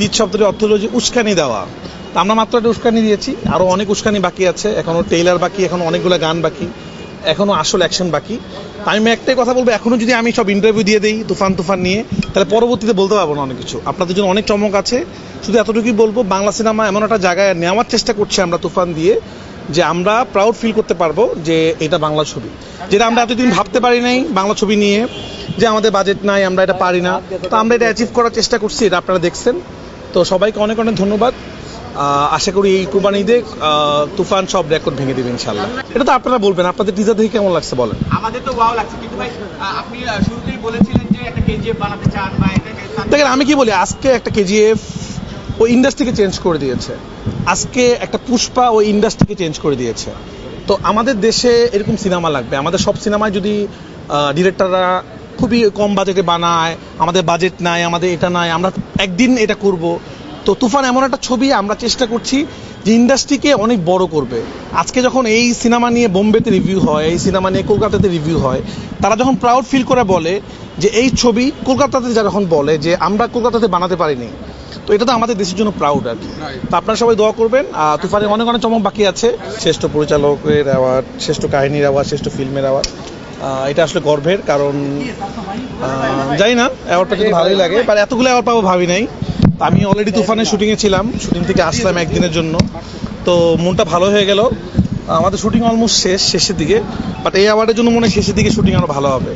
Teach শব্দটির অর্থ হলো যে উস্কানি দেওয়া। আমরা মাত্র একটা উস্কানি দিয়েছি। আরও অনেক উস্কানি বাকি আছে। এখনও টেইলার বাকি এখনও অনেকগুলো গান বাকি এখনও আসল অ্যাকশন বাকি। আমি একটাই কথা বলব এখনও যদি আমি সব ইন্টারভিউ দিয়ে দিই তুফান তুফান নিয়ে, তাহলে পরবর্তীতে বলতে পারব না অনেক কিছু। আপনাদের জন্য অনেক চমক আছে। শুধু এতটুকুই বলব, বাংলা সিনেমা এমন একটা জায়গায় নেওয়ার চেষ্টা করছি আমরা তুফান দিয়ে, যে আমরা প্রাউড ফিল করতে পারব যে এটা বাংলা ছবি। যেটা আমরা এতদিন ভাবতে পারি নাই বাংলা ছবি নিয়ে, যে আমাদের বাজেট নাই, আমরা এটা পারি না। তো আমরা এটা অ্যাচিভ করার চেষ্টা করছি, এটা আপনারা দেখছেন। তো সবাইকে অনেক অনেক ধন্যবাদ। আশা করি এই কুরবানি ঈদে তুফান সব রেকর্ড ভেঙে দেবে ইনশাল্লাহ এটা তো আপনারা বলবেন আপনাদের টিজার দেখে কেমন লাগছে বলেন? আমাদের তো ওয়াও লাগছে। কিন্তু ভাই আপনি শুরুতেই বলেছিলেন যে একটা কেজিএফ বানাতে চান বা দেখেন আমি কি বলি আজকে একটা কেজিএফ ও ইন্ডাস্ট্রিকে চেঞ্জ করে দিয়েছে। আজকে একটা পুষ্পা ও ইন্ডাস্ট্রিকে চেঞ্জ করে দিয়েছে। তো আমাদের দেশে এরকম সিনেমা লাগবে। আমাদের সব সিনেমায় যদি ডিরেক্টররা খুবই কম বাজেটে বানায়, আমাদের বাজেট নাই, আমাদের এটা নাই, আমরা একদিন এটা করব। তো তুফান এমন একটা ছবি আমরা চেষ্টা করছি যে ইন্ডাস্ট্রিকে অনেক বড় করবে। আজকে যখন এই সিনেমা নিয়ে বোম্বেতে রিভিউ হয়, এই সিনেমা নিয়ে কলকাতাতে রিভিউ হয়, তারা যখন প্রাউড ফিল করে বলে যে এই ছবি কলকাতাতে যারা যখন বলে যে আমরা কলকাতাতে বানাতে পারিনি, তো এটা তো আমাদের দেশের জন্য প্রাউড আর কি। তো আপনারা সবাই দোয়া করবেন তুফানের অনেক অনেক চমক বাকি আছে। শ্রেষ্ঠ পরিচালকের অ্যাওয়ার্ড শ্রেষ্ঠ কাহিনীর অ্যাওয়ার্ড শ্রেষ্ঠ ফিল্মের অ্যাওয়ার্ড এটা আসলে গর্বের কারণ জানি না অ্যাওয়ার্ডটা কিন্তু ভালোই লাগে বাট এতগুলো অ্যাওয়ার্ড পাবো ভাবি নাই। আমি অলরেডি তুফানের শুটিংয়ে ছিলাম শুটিং থেকে আসলাম একদিনের জন্য। তো মনটা ভালো হয়ে গেল। আমাদের শুটিং অলমোস্ট শেষ, শেষের দিকে বাট এই অ্যাওয়ার্ডের জন্য মনে হয় শেষের দিকে শুটিং আরও ভালো হবে।